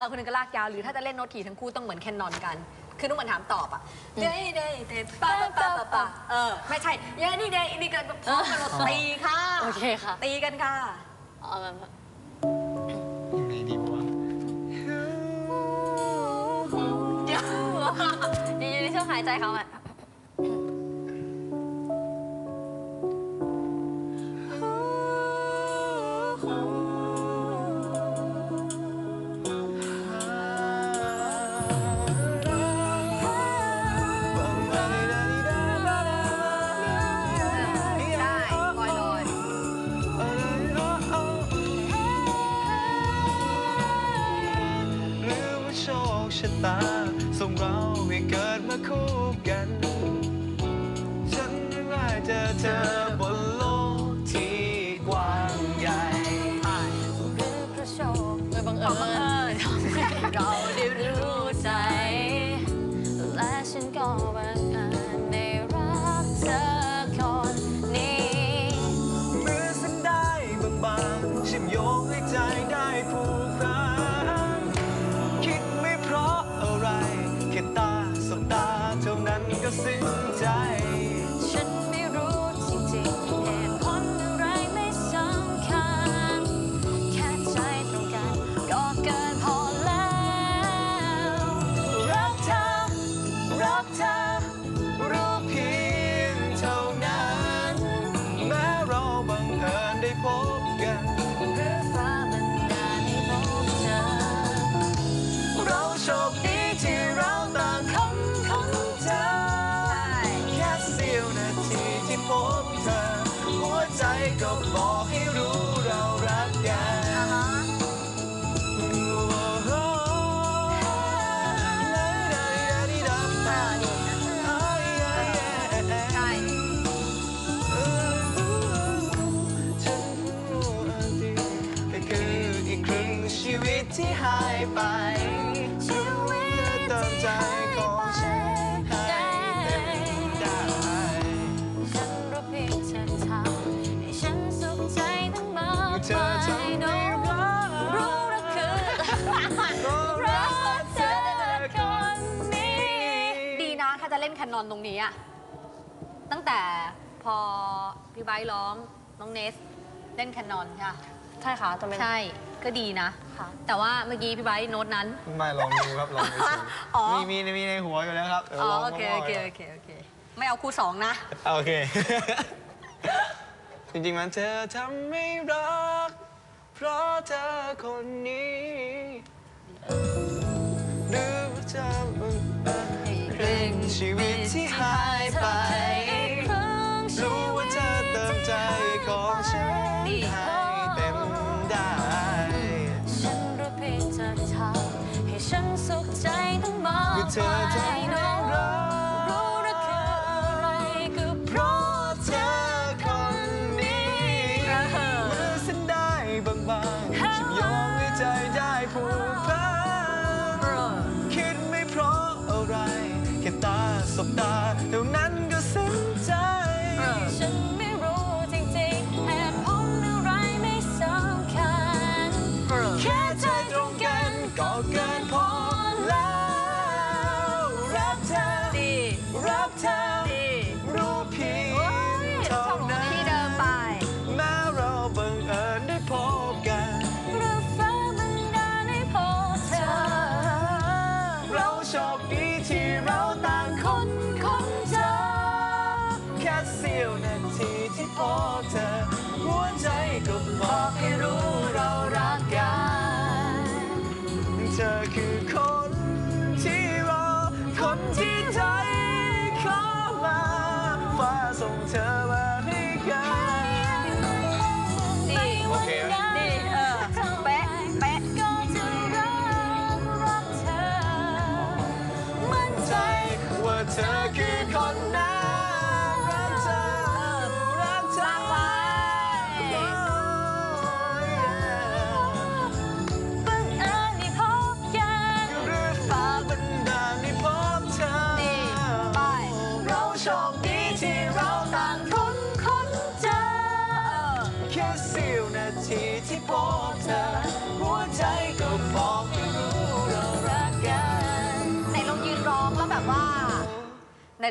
เออคนหนึงก็ลากยาวหรือถ้าจะเล่นโน้ตถี่ทั้งคู่ต้องเหมือนแคนนอนกัน คือต้องเหมือนถามตอบอะเด้เด้เด้ปะปะปะปะปะเออไม่ใช่เย้นี่เด้อันนี่กันพร้อมกันหมดตีค่ะโอเคค่ะตีกันค่ะเอาแบบยังไงดีวะเดี๋ยวอยู่ในช่วงหายใจเขาอะ ตา ไปชีวิตเติมใจของฉันให้เต็มได้ฉันรู้เพียงเธอทำให้ฉันสุขใจตั้งมากมายทำให้รู้รักคือรักเธอคนนี้ ดีนะถ้าจะเล่นแคนนอนตรงนี้อะตั้งแต่พอพี่ไบร้องน้องเนส เล่นแคนนอนใช่ปะใช่ค่ะจะเป็นใช่ ก็ดีนะค่ะแต่ว่าเมื่อกี้พี่ไบร์ทโน้ตนั้น ไม่ลองดูครับลองดูอ๋อ มีมีมีในหัวอยู่แล้วครับดี๋ยวอ๋อลงโอเคมั่โอวๆเคก่นโอเคโอเคไม่เอาคู่สองนะ โอเค จริงๆมันเธอทำไม่รัก เพราะเธอคนนี้หรือว่าเธอบังเอิญครึ่งชีวิตที่หายไป รู้ว่าเธอเติมใจของฉันให้ ฉันสุขใจต้องมากก็เธองไป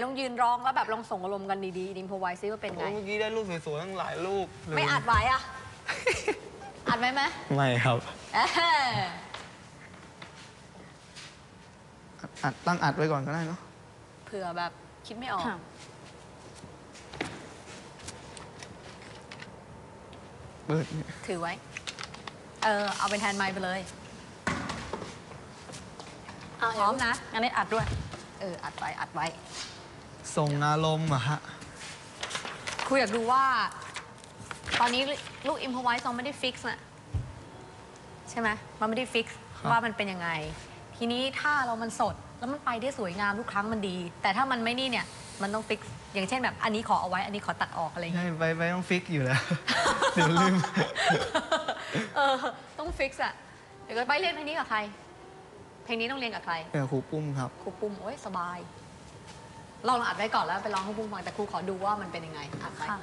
ลองยืนร้องแล้วแบบลองส่งอารมณ์กันดีๆอินพอไว้ซิว่าเป็นไง โอ้เมื่อกี้ได้รูปสวยๆทั้งหลายรูปเลยไม่อัดไว้อะอัดไว้ไหมไม่ครับ เอ้ยอัดอัดตั้งอัดไว้ก่อนก็ได้เนาะเผื่อแบบคิดไม่ออก ค่ะ เปิดเนี่ยถือไว้ เออ เอาเป็นแทนไมค์ไปเลย พร้อมนะ งั้นได้อัดด้วย เออ อัดไว้ อัดไว้ ส่งอารมณ์อะฮะ ครูอยากดูว่า ตอนนี้ลูกอิมพอไว้ซองไม่ได้ฟิกซ์นะใช่ไหมมันไม่ได้ฟิกซ์ครับ ว่ามันเป็นยังไง ทีนี้ถ้าเรามันสดแล้วมันไปได้สวยงามทุกครั้งมันดี แต่ถ้ามันไม่นี่เนี่ยมันต้องฟิกซ์อย่างเช่นแบบอันนี้ขอเอาไว้อันนี้ขอตัดออกอะไรอย่างเงี้ย ใช่ไปไปต้องฟิกอยู่แล้ว เดี๋ยวลืม เออ ต้องฟิกซ์อะเดี๋ยวไปเรียนเพลงนี้กับใคร เพลงนี้ต้องเรียนกับใคร เออครูปุ้มครับ ครูปุ้ม โอ้ยสบาย ลองอัดไว้ก่อนแล้วไปร้องให้ครูฟังแต่ครูขอดูว่ามันเป็นยังไงอัดไป ค่ะ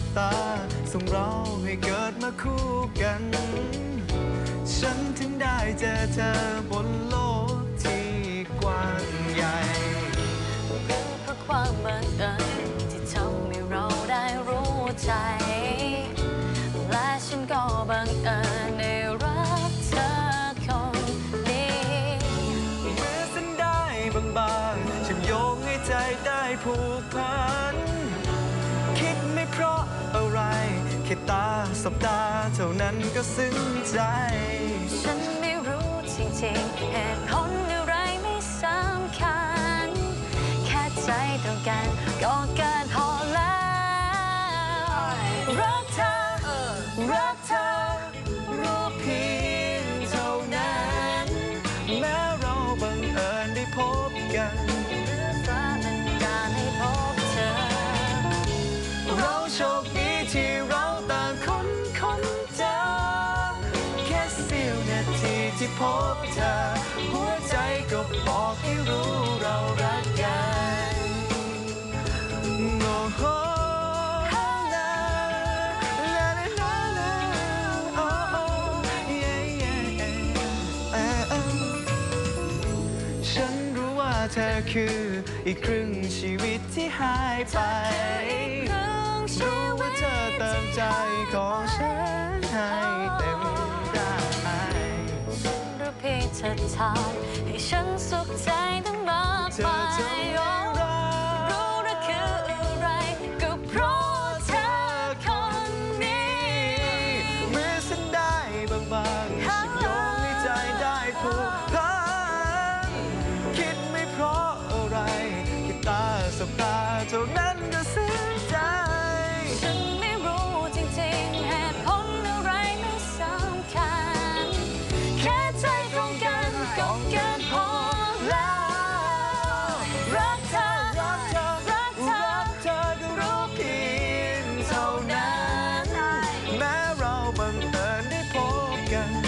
ะตา ส่งเราให้เกิดมาคู่กัน ฉันถึงได้เจอเธอบนโลกที่กว้างใหญ่เพราะความบังเอิญที่ทำให้เราได้รู้ใจ ตาเท่านั้นก็ซึ้งใจ ฉันไม่รู้จริงๆ เหตุผลอะไรไม่สำคัญ แค่ใจตรงกันก็กิน ธอคืออีกครึ่งชีวิตที่หายไปรู้ว่าเธอเติมใจของฉันให้เต็มได้รู้เพียงเธอทำให้ฉันสุขใจตั้งมากเธอมาย เราบังเอิญได้พบกัน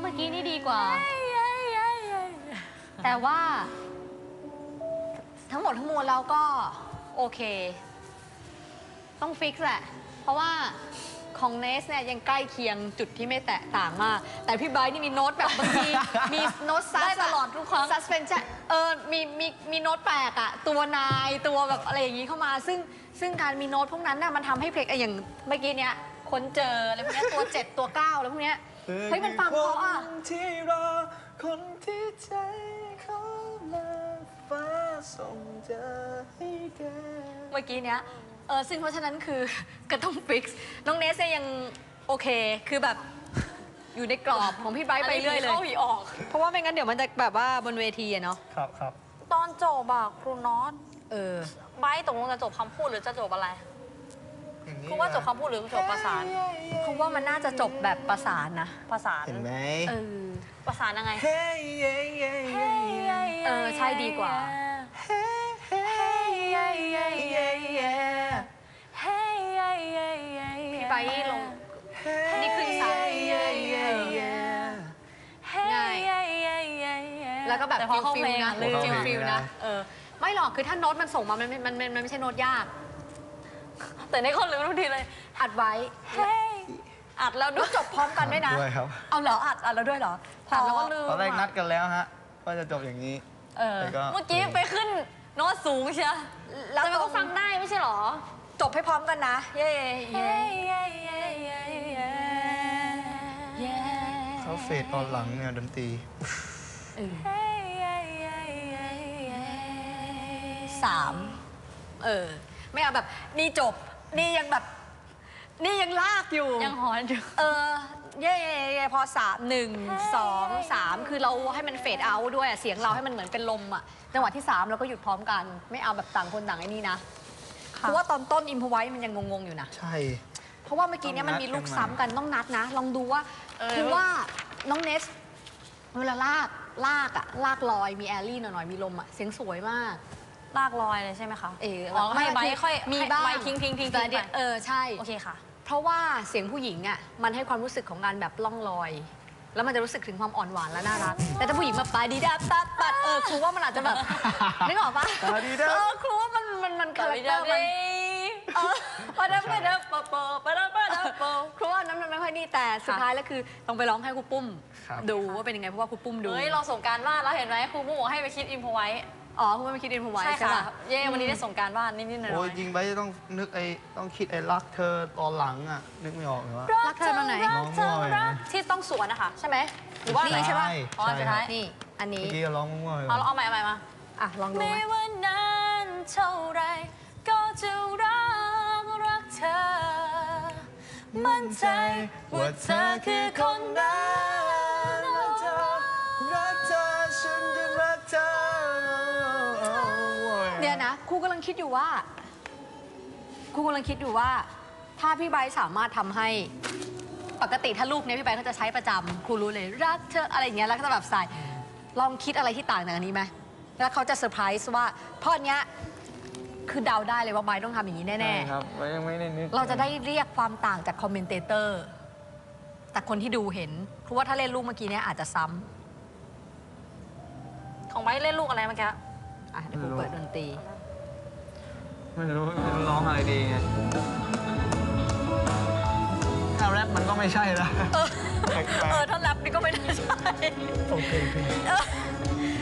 เมื่อกี้นี่ดีกว่า แต่ว่า ทั้งหมดทั้งมวลเราก็โอเค ต้องฟิกซ์แหละ เพราะว่าของเนสเนี่ยยังใกล้เคียงจุดที่ไม่แตกต่างมาก แต่พี่ไบร์ทนี่มีโน้ตแบบบางที มีโน้ตซัสได้ตลอดทุกครั้งซัสเป็นจะเออมีมีมีโน้ตแปลกอะตัวนายตัวแบบอะไรอย่างนี้เข้ามา ซึ่งซึ่งการมีโน้ตพวกนั้นน่ะมันทำให้เพลงอะอย่างเมื่อกี้เนี้ยค้นเจออะไรพวกเนี้ยตัวเจ็ดตัวเก้าอะไรพวกเนี้ย เฮ้ยมันฟังเพราะอะคนที่รอคนที่ใจเขามาฟ้าส่งเธอให้แก เมื่อกี้เนี้ย เออซึ่งเพราะฉะนั้นคือ ก็ต้องฟิกซ์ น้องเนสเนี่ยยังโอเค คือแบบอยู่ในกรอบของพี่ไบร์ทไปเรื่อยเลย เข้าอีออก เพราะว่าไม่งั้นเดี๋ยวมันจะแบบว่าบนเวทีอะเนาะ ครับครับ ตอนจบอะครูน็อตเออ ไบร์ทตกลงจะจบคำพูดหรือจะจบอะไร อย่างนี้ครูว่าจบคำพูดหรือจบประสานเพราะว่ามันน่าจะจบแบบประสานนะประสานเห็นไหมเออประสานยังไงเฮ้ยเย้เย้เย้เย้เออใช่ดีกว่าเฮ้ยเฮ้ยเย้เย้เย้เย้พี่ไบร์ทลงนี่ขึ้นสายเย้เย้เย้ง่ายแล้วก็แบบแต่พอฟิลเข้าฟิเพลลงนะอะลืมฟิลฟิลนะเออไม่หรอกคือถ้าโน้ตมันส่งมามันมันมันมันไม่ใช่โน้ตยาก แต่ในคนลืมทุกทีเลย อัดไว้อัดแล้วด้วยจบพร้อมกันด้วยนะ ด้วยครับ เอาเหรอ อัด อัดแล้วด้วยเหรออัดแล้วก็ลืมตอนแรกนัดกันแล้วฮะว่าจะจบอย่างนี้ เออแต่ก็ เมื่อกี้ไปขึ้นโน้ตสูงเชียวแล้วแต่มันตรก็งฟังได้ไม่ใช่หรอ จบให้พร้อมกันนะเย้เย้เย้เขาเฟดตอนหลังเนี่ยดนตรี สามเออ ไม่เอาแบบนี่จบ นี่ยังแบบ นี่ยังลากอยู่ ยังหอนอยู่ เออเย่เย่เย่พอสามหนึ่งสองสามคือเราให้มันเฟดเอาท์ด้วยอะเสียงเราให้มันเหมือนเป็นลมอะจังหวะที่สามเราก็หยุดพร้อมกัน ไม่เอาแบบต่างคนต่างไอ้นี่นะเพราะว่าตอนต้นอิมพอไว้มันยังงงๆอยู่นะ ใช่ เพราะว่าเมื่อกี้เนี้ยมันมีลูกซ้ำกันต้องนัดนะ ลองดูว่าเออ คือว่าน้องเนสเวลาลากลากอะลากลอยมีแอลลี่หน่อยๆมีลมอะเสียงสวยมาก ลากลอยเลยใช่ไหมคะเอออ๋อให้ไบร์ทคือค่อยมีบ้างให้ไบร์ททิ้งทิ้งทิ้งแต่ทิ้งเนี่ยไปเออใช่ โอเคค่ะ เพราะว่าเสียงผู้หญิงอะมันให้ความรู้สึกของการแบบล่องลอย แล้วมันจะรู้สึกถึงความอ่อนหวานและน่ารัก แต่ถ้าผู้หญิงแบบปาดีดาปัดปัดเออครูว่ามันอาจจะแบบ นึกออกปะปาดีดา เออครูว่ามันมันมันคาแรคเตอร์มันเออปาดาปาดาปะปะปาดาปาดาปะ ครูว่านั้นมันไม่ค่อยนี่แต่สุดท้ายแล้วคือต้องไปร้องให้ครูปุ้ม ครับ ดูว่าเป็นยังไงเพราะว่าครูปุ้มดู เฮ้ยเราส่งการบ้านแล้วเห็นไหมครูมุ้บอกให้ไปคิดอินพไว้ อ๋อครูไม่คิดอินพูไว้ใช่ใช่ค่ะปะเย้วันนี้ได้ส่งการบ้านนิดๆหน่อยโอ้ยจริงไปต้องนึกไอ้ต้องคิดไอ้รักเธอตอนหลังอะ นึกไม่ออกเลยวะรักเธอตอนไหนน้องมั่วไปนะที่ต้องสวนนะคะใช่ไหมหรือว่านี่ใช่ปะอ๋อสุดท้ายนี่ อันนี้ เมื่อกี้ก็ร้องมั่วๆไปเอาเราเอาใหม่เอาใหม่มา อะ ลองดูไหม ไม่ว่านานเท่าไรก็จะรักรักเธอ มั่นใจว่าเธอคือคนนั้น กำลังคิดอยู่ว่า ครูกำลังคิดอยู่ว่า ถ้าพี่ไบร์ทสามารถทำให้ ปกติถ้าลูกเนี้ยพี่ไบร์ทเขาจะใช้ประจำครูรู้เลย รักเธออะไรอย่างเงี้ยแล้วก็จะแบบใส่ลองคิดอะไรที่ต่างจากอันนี้ไหมแล้วเขาจะเซอร์ไพรส์ว่าท่อนเนี้ยคือเดาได้เลยว่าไบร์ทต้องทำอย่างนี้แน่ใช่ครับยังไม่ได้นึกๆ เราจะได้เรียกความต่างจากคอมเมนเตเตอร์แต่คนที่ดูเห็นเพราะว่าถ้าเล่นลูกเมื่อกี้เนี้ยอาจจะซ้ำ ของไบร์ทเล่นลูกอะไรเมื่อกี้ อะเดี๋ยวครูเปิดดนตรี ไม่รู้ไม่รู้ร้องอะไรดีไงถ้าแรปมันก็ไม่ใช่ละแปลกเออถ้าแรปนี่ก็ไม่ได้ใช่ๆโอเคโอเค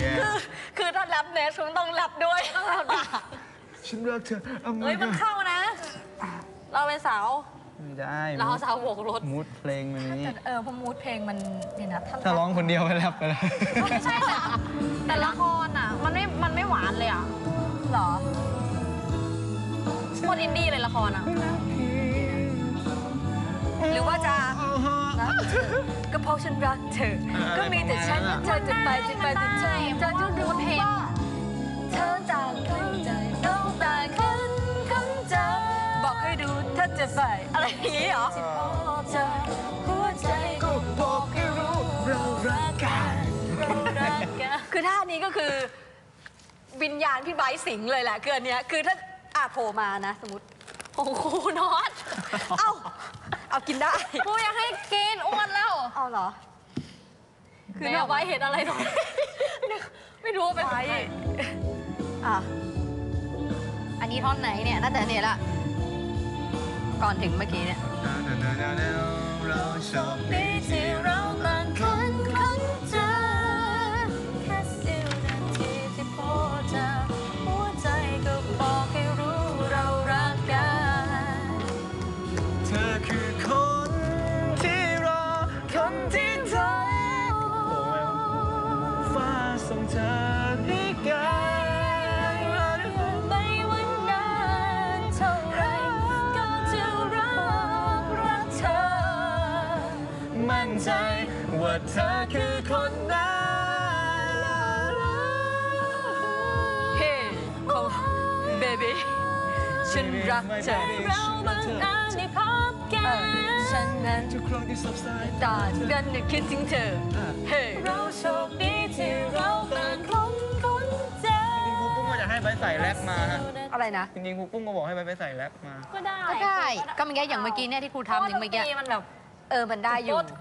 แย่คือคือถ้าแรปเนสคุณต้องแรปด้วยต้องแรปด้วยฉันรักเธอเอามืเฮ้ยมันเข้านะ เราเป็นสาว ไม่ได้เราเอาสาวโบกรถมูดเพลงมันนี้ เออเพราะมูดเพลงมันเนี่ยนะถ้าถ้าร้องคนเดียวไปแรปไปแล้ว ไม่ใช่แต่แต่ละครอะ มันไม่มันไม่หวานเลยอะเหรอโคตรอินดี้เลยละครอะ หรือว่าจะรักเธอก็เพราะฉันรักเธอ ก็มีแต่ฉันและเธอจะไปจะไปจะเจอเธอจะรู้เพลงเธอต่างกันใจต้องต่างกันกันใจบอกให้ดูถ้าจะไปอะไรอย่างนี้เหรอเจอหัวใจก็บอกให้รู้เรารักกันคือท่านี้ก็คือวิญญาณพี่ไบร์ทสิงเลยแหละคืออันเนี้ยคือถ้า อาโผล่มานะ สมมติโอ้โหนอตเอ้าเอากินได้กูอยากให้กินอ้วนแล้ว เอาเหรอ คือเนี่ยไว้เห็นอะไรตรงนี้ไม่รู้ว่าเป็นใครอะอันนี้ท่อนไหนเนี่ย น่าจะเนี่ยละ ก่อนถึงเมื่อกี้เนี่ย เราโชคดีที่ มั่นใจ ว่าเธอคือคนนั้นเฮ้ของเบบี้ฉันรักเธอเราบังเอิญได้พบกันฉันนั้นทุกครั้งที่สับสายตากันนึกคิดถึงเธอเฮ้เราโชคดีที่เราต่างคนคนเจอจริงๆครูปุ้มก็จะให้ไปใส่แรปมาฮะอะไรนะ จริงๆครูปุ้มก็บอกให้ไปไปใส่แรปมา ก็ได้ก็ได้ก็เมื่อกี้อย่างเมื่อกี้เนี่ยที่ครูทำอย่างเมื่อกี้พราะว่าดนตรีมันแบบ เออมันได้อยู่ โป